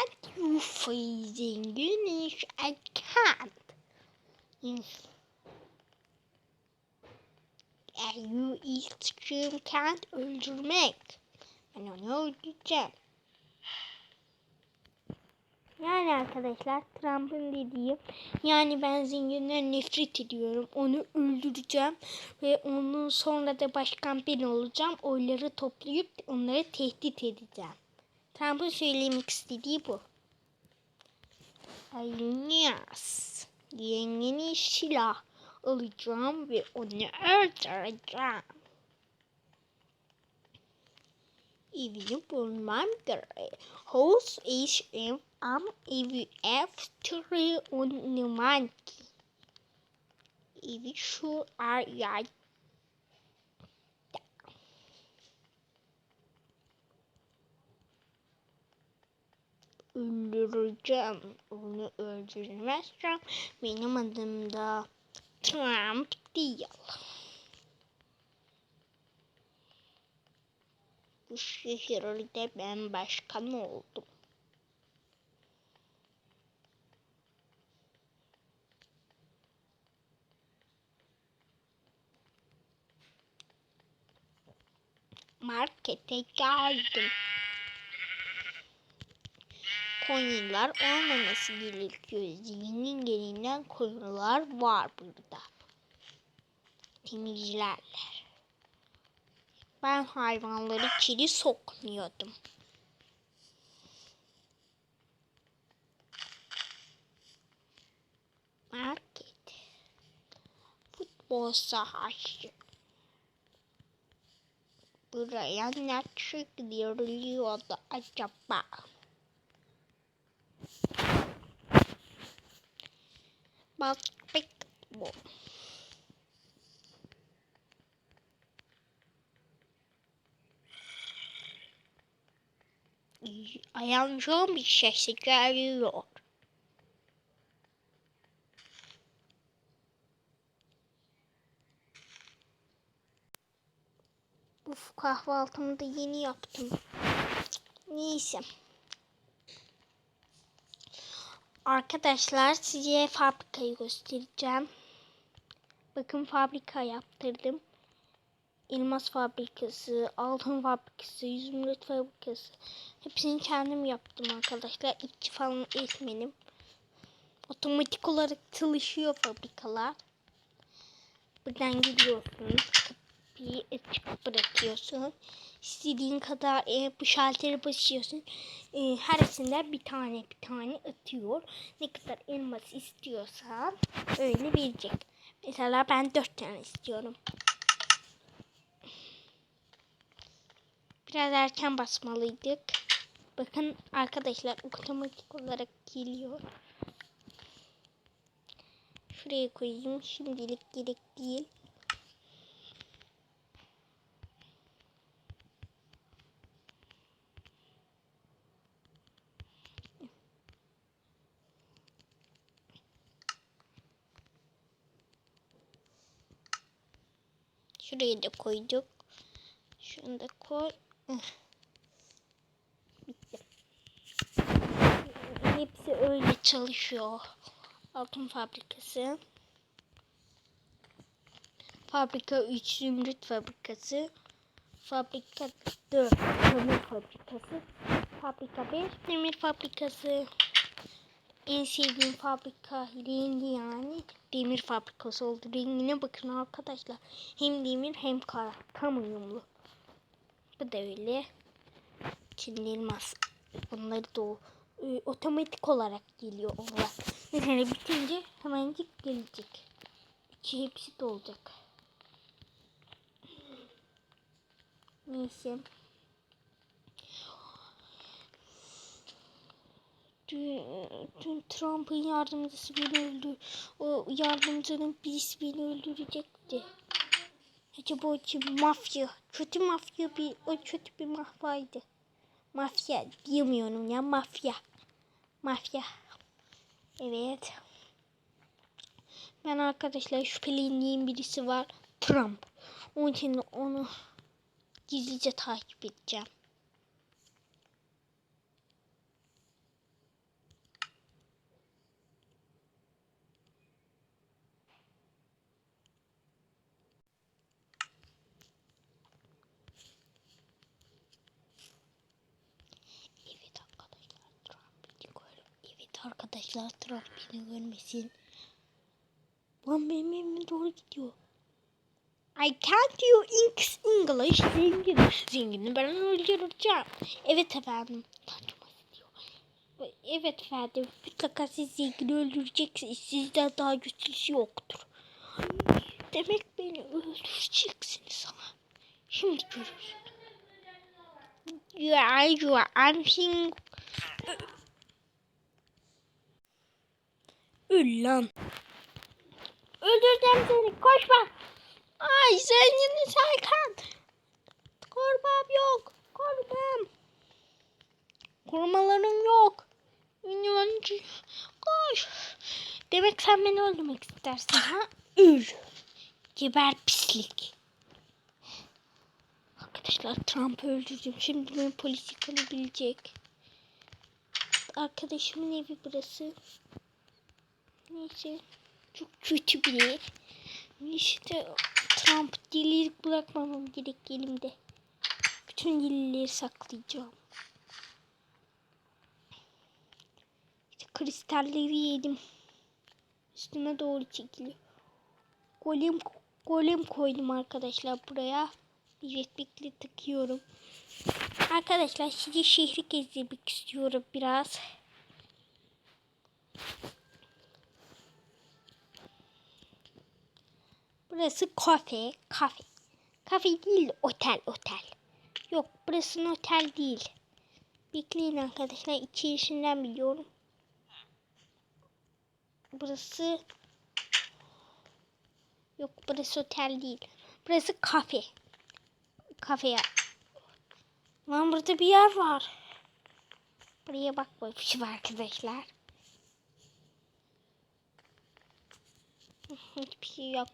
Can't you freezing English? I can't. Are you extreme can't öldürmek. Ben onu öldüreceğim. Yani arkadaşlar Trump'ın dediği yani ben zenginden nefret ediyorum. Onu öldüreceğim ve onun sonra da başkan ben olacağım. Oyları toplayıp onları tehdit edeceğim. Trump'ın söylemek istediği bu. Alias. Yengeni silah alacağım ve onu öldüreceğim. Evini bulmam gerek. Host HM am evi F3 oynaman ki. Evi şu ayakta. Öldüreceğim. Onu öldürmezsem benim adım da Trump değil. Bu şehirde ben başkan oldum. Markete geldim. Koyunlar olmaması gerekiyor. Zihnin gelinden koyunlar var burada. Temizlerler. Ben hayvanları içeri sokmuyordum. Market. Futbol sahası. Buraya ne çıkıyordu acaba? Basketbol. Ayağım bir sesi geliyor. Uf kahvaltımı da yeni yaptım. Neyse. Arkadaşlar size fabrikayı göstereceğim. Bakın fabrika yaptırdım. Elmas fabrikası, altın fabrikası, zümrüt fabrikası. Hepsini kendim yaptım arkadaşlar. İlk falan etmedim. Otomatik olarak çalışıyor fabrikalar. Buradan gidiyorsunuz. Kapıyı açık bırakıyorsun. İstediğin kadar e, bu şaltere basıyorsun. E, herisinden bir tane bir tane atıyor. Ne kadar elmas istiyorsan öyle verecek. Mesela ben dört tane istiyorum. Biraz erken basmalıydık. Bakın arkadaşlar otomatik olarak geliyor. Şuraya koyayım. Şimdilik gerek değil. Şuraya da koyduk. Şunu da koy. Hepsi öyle çalışıyor. Altın fabrikası. Fabrika 3 zümrüt fabrikası. Fabrika 4 kömür fabrikası. Fabrika 5 demir fabrikası. En sevdiğim fabrika rengi yani demir fabrikası oldu. Rengine bakın arkadaşlar. Hem demir hem kara. Tam uyumlu. Bu da öyle. Çinli elmas. Bunları da o, e, otomatik olarak geliyor onlar. Mesela bitince hemencik gelecek. İçi hepsi dolacak. Neyse. Dün Trump'ın yardımcısı beni öldü. O yardımcının birisi beni öldürecekti. Acaba o kim mafya? Kötü mafya bir, o kötü bir mafyaydı. Mafya diyemiyorum ya mafya. Mafya. Evet. Ben arkadaşlar şüphelendiğim birisi var. Trump. Onun için onu gizlice takip edeceğim. Arkadaşlar Trump beni görmesin. Lan benim evime doğru gidiyor. I can't you English zengin. Zengini ben öldüreceğim. Evet efendim. Evet efendim. Mutlaka siz zengini öldüreceksiniz. Sizden daha güçlüsü yoktur. Demek beni öldüreceksiniz ama. Şimdi görürsün. You are, you are, I'm Öl lan. Öldüreceğim seni. Koşma. Ay zengini Serkan. Korbam yok. Korbam. Korumalarım yok. Milyoncu. Koş. Demek sen beni öldürmek istersin ha? Öl. Geber pislik. Arkadaşlar Trump'ı öldürdüm. Şimdi beni polis yakalayabilecek. Arkadaşımın evi burası. Neyse. Çok kötü bir ev. İşte Trump delilik bırakmamam gerek elimde. Bütün delilleri saklayacağım. İşte kristalleri yedim. Üstüne doğru çekiliyor. Golem, golem koydum arkadaşlar buraya. Jetpack'li takıyorum. Arkadaşlar size şehri gezdirmek istiyorum biraz. Burası kafe, kafe. Kafe değil, otel, otel. Yok, burası otel değil. Bekleyin arkadaşlar, içerisinden biliyorum. Burası... Yok, burası otel değil. Burası kafe. Kafeye. Lan burada bir yer var. Buraya bakmamışım arkadaşlar. Hiçbir şey yok.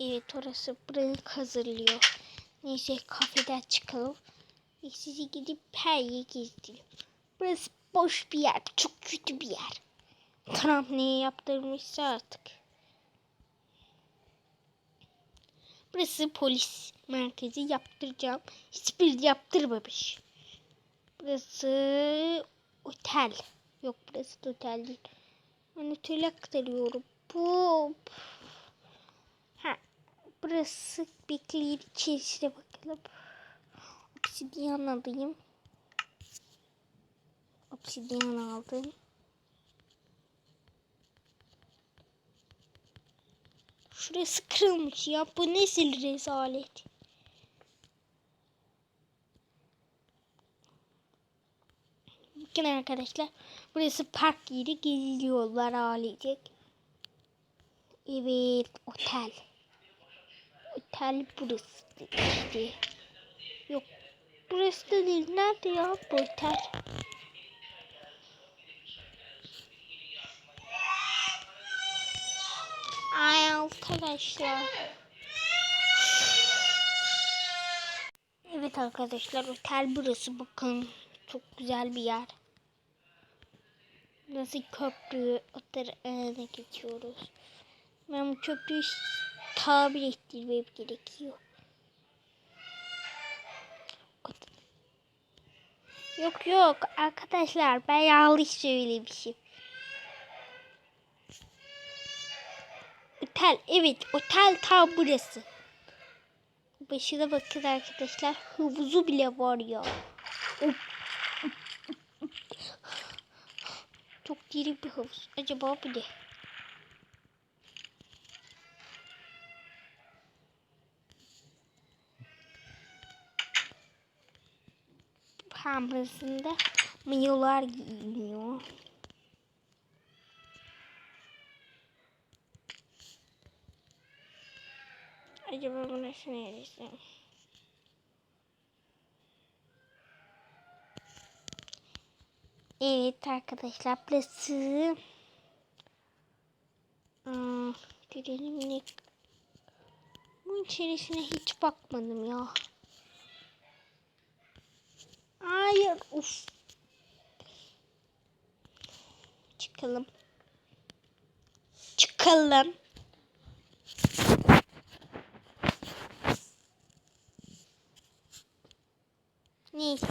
Evet orası burayı hazırlıyor. Neyse kafeden çıkalım. Ve sizi gidip her yeri gezdireyim. Burası boş bir yer. Çok kötü bir yer. Trump ne yaptırmışsa artık. Burası polis merkezi yaptıracağım. Hiçbir yaptırmamış. Burası otel. Yok burası da otel değil. Ben otele aktarıyorum. Bu burası bekleyin içerisine bakalım. Obsidiyan alayım. Obsidiyan aldım. Şurası kırılmış ya. Bu nesil rezalet. Bakın arkadaşlar. Burası park yeri. Geziyorlar ailecek. Evet. Otel. Otel burası işte. Yok. Burası da değil. Nerede ya bu otel? Ay arkadaşlar. Evet arkadaşlar otel burası bakın. Çok güzel bir yer. Nasıl köprü öne geçiyoruz. Ben bu köprüyü tabir ettirmem gerekiyor. Yok yok arkadaşlar ben yanlış söylemişim. Otel evet otel tam burası. Başına bakın arkadaşlar havuzu bile var ya. Çok derin bir havuz. Acaba bu ne? Hem burasında mayolar giyiniyor. Acaba bu nasıl neresi? Evet arkadaşlar burası hmm, görelim ne bu içerisine hiç bakmadım ya. Hayır. Uf. Çıkalım. Çıkalım. Neyse.